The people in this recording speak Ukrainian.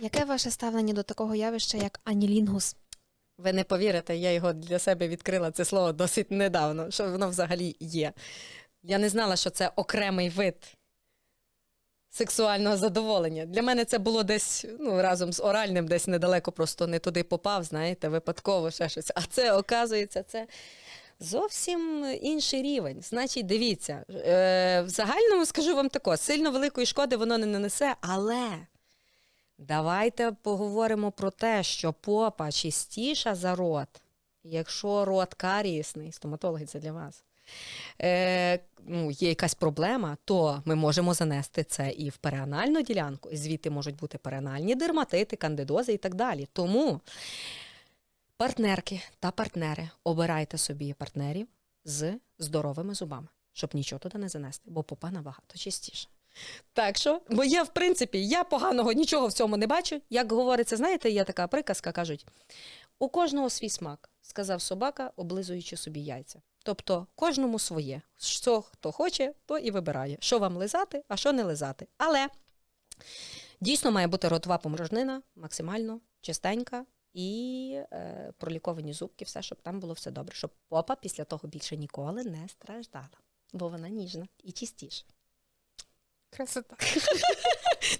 Яке ваше ставлення до такого явища, як анілінгус? Ви не повірите, я його для себе відкрила це слово досить недавно, що воно взагалі є. Я не знала, що це окремий вид сексуального задоволення. Для мене це було десь ну, разом з оральним, десь недалеко, просто не туди попав, знаєте, випадково ще щось. А це, оказується, це зовсім інший рівень. Значить, дивіться, е, в загальному скажу вам тако, сильно великої шкоди воно не нанесе, але. Давайте поговоримо про те, що попа чистіша за рот. Якщо рот карієсний, стоматологи це для вас. Е, ну, є якась проблема, то ми можемо занести це і в переанальну ділянку, і звідти можуть бути переанальні дерматити, кандидози і так далі. Тому партнерки та партнери обирайте собі партнерів з здоровими зубами, щоб нічого туди не занести, бо попа набагато чистіша. Так що, бо я, в принципі, я поганого нічого в цьому не бачу. Як говориться, знаєте, є така приказка, кажуть: у кожного свій смак, сказав собака, облизуючи собі яйця. Тобто кожному своє. Що хто хоче, то і вибирає, що вам лизати, а що не лизати. Але дійсно має бути ротова поморожнина, максимально чистенька і е, проліковані зубки, все, щоб там було все добре, щоб попа після того більше ніколи не страждала, бо вона ніжна і чистіша. 크레스다.